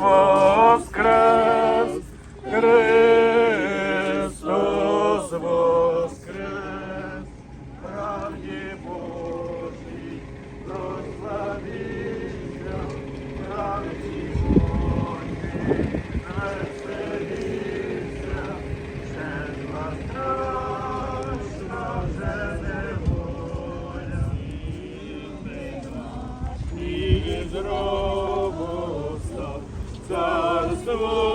Oh. Христово!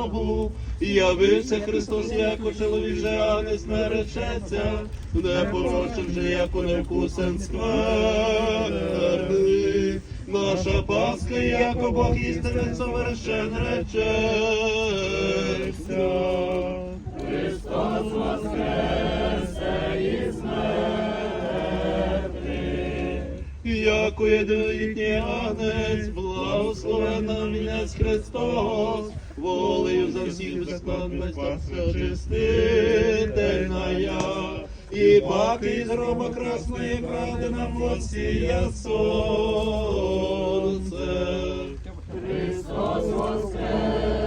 Утробу, явився Христос, яко чоловік же, а не смеречеться, не порочивши, яко невкусен смерти. Наша Пасха, яко Бог істинний совершен речеться. Христос воскресе із мертвих. Яко єдинолітній агнець, благословена мінець Христос, волею за всіх безкладність очистительна я. І паки з грома красної правди на посія сонце. Христос воскресе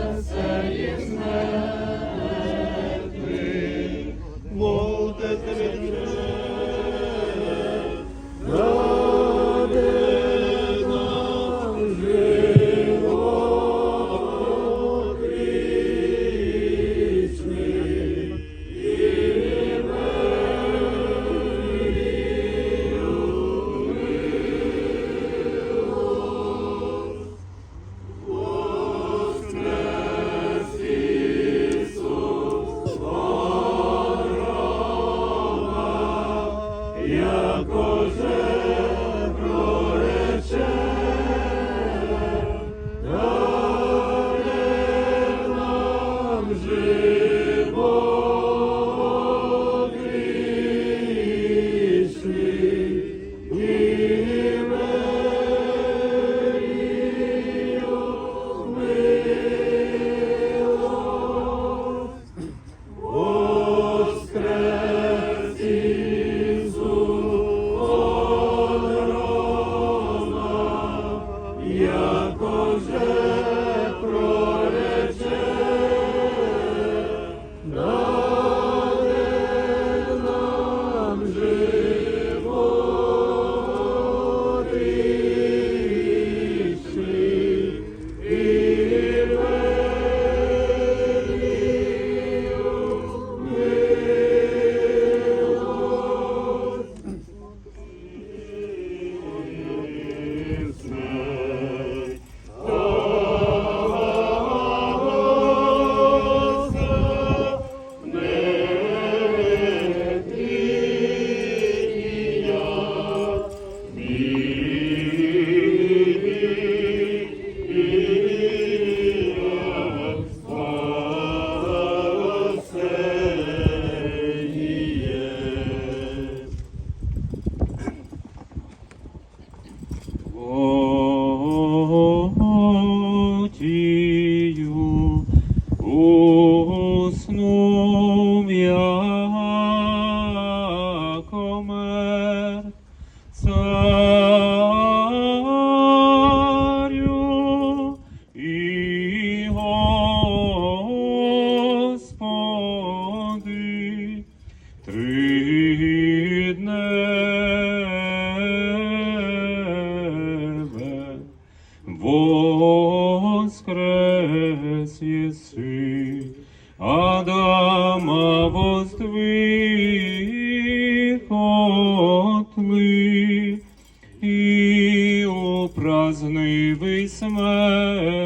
царю і Господи три дневе воскрес єси, Адама воздвиг отли, і упразднивий смерть.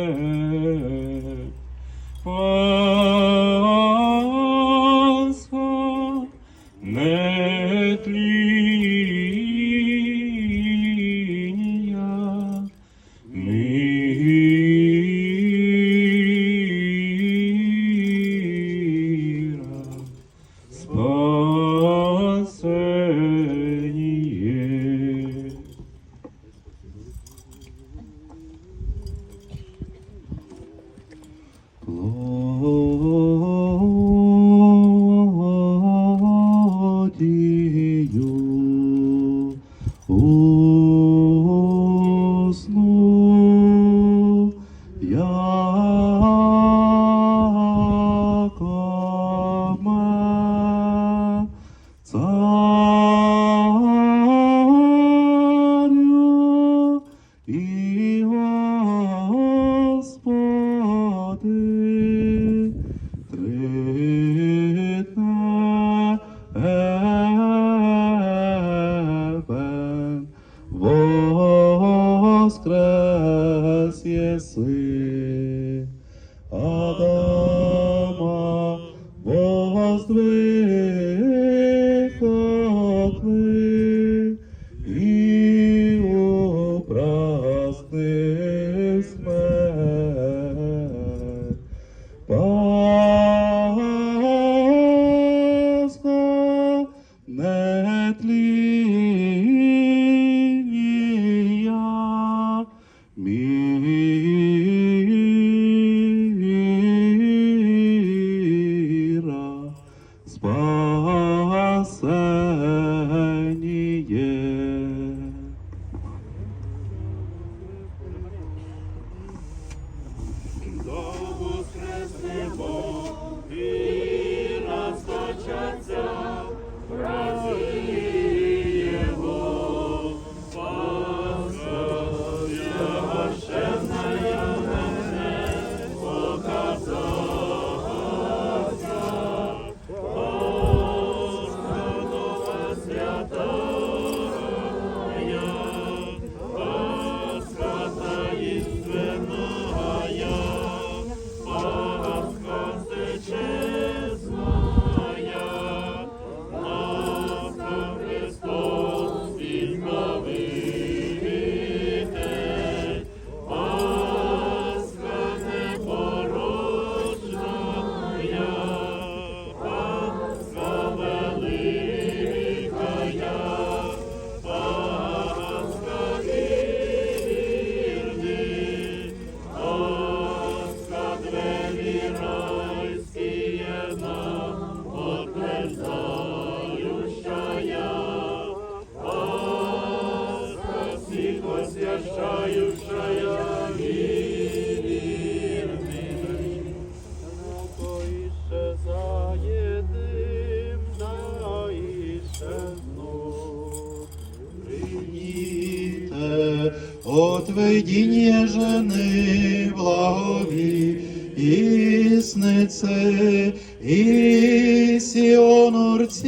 Отведіння жени благові, існице, і сіонорціте,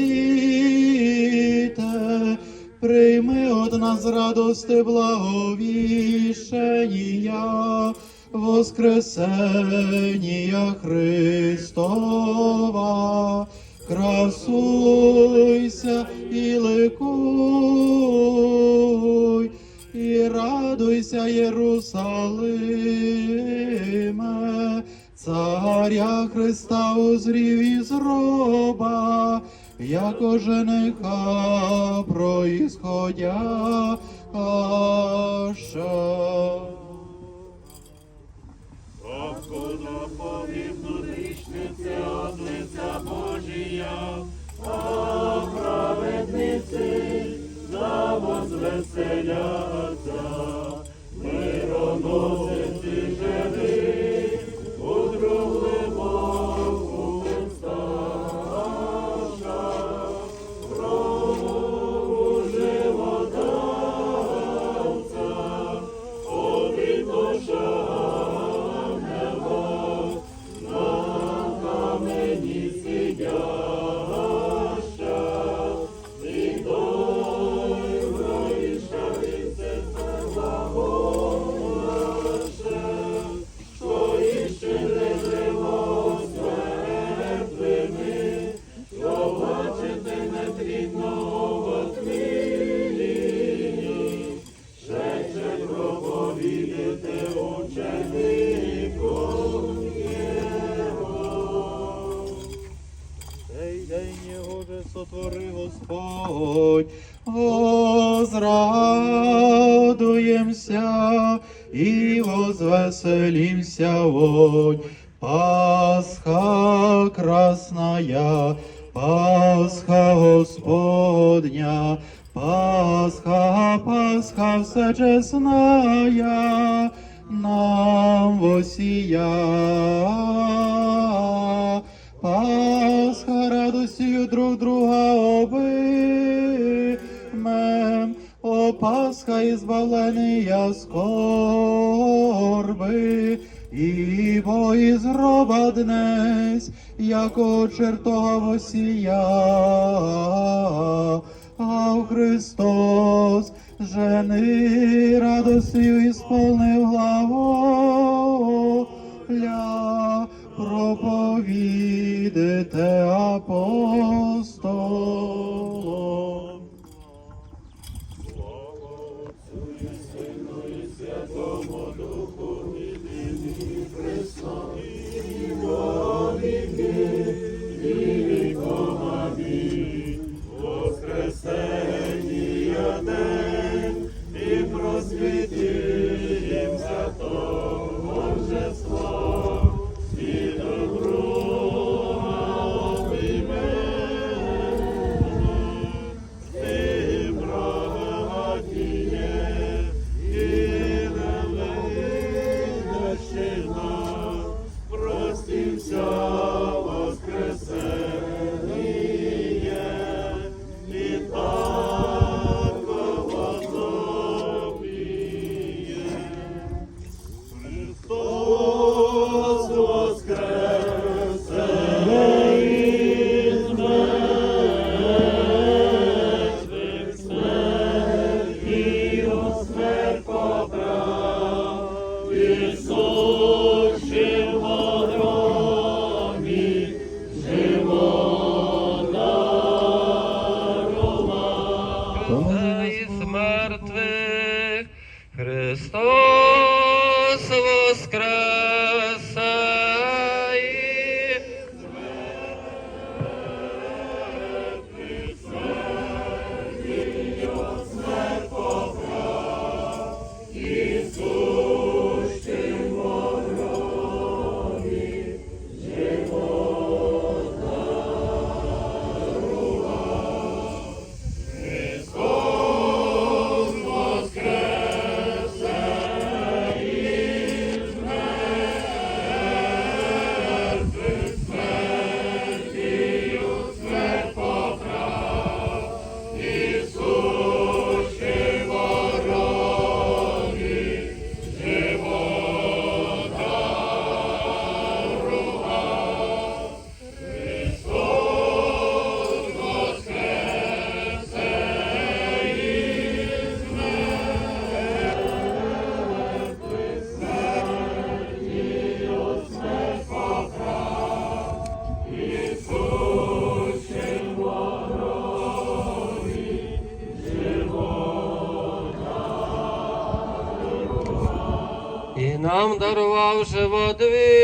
прийми од нас радости благовіщення, Воскресення Христова, красуйся і ликуй, і радуйся, Єрусалиме, царя Христа узрів із роба, яко жениха происходя. Откуда погибнут грішниці от лиця Божія, за возвеселяться. Мироносиці його сотвори Господь, возрадуємся і возвеселимся вонь. Пасха красная, Пасха Господня, Пасха, Пасха всечесная, нам восія. Пасха друг друга обымем, о Пасха избавления скорби, ибо из роба днес, яко чертога восія, а в Христос жени радостью исполнив глаголя, Христос воскресе і нам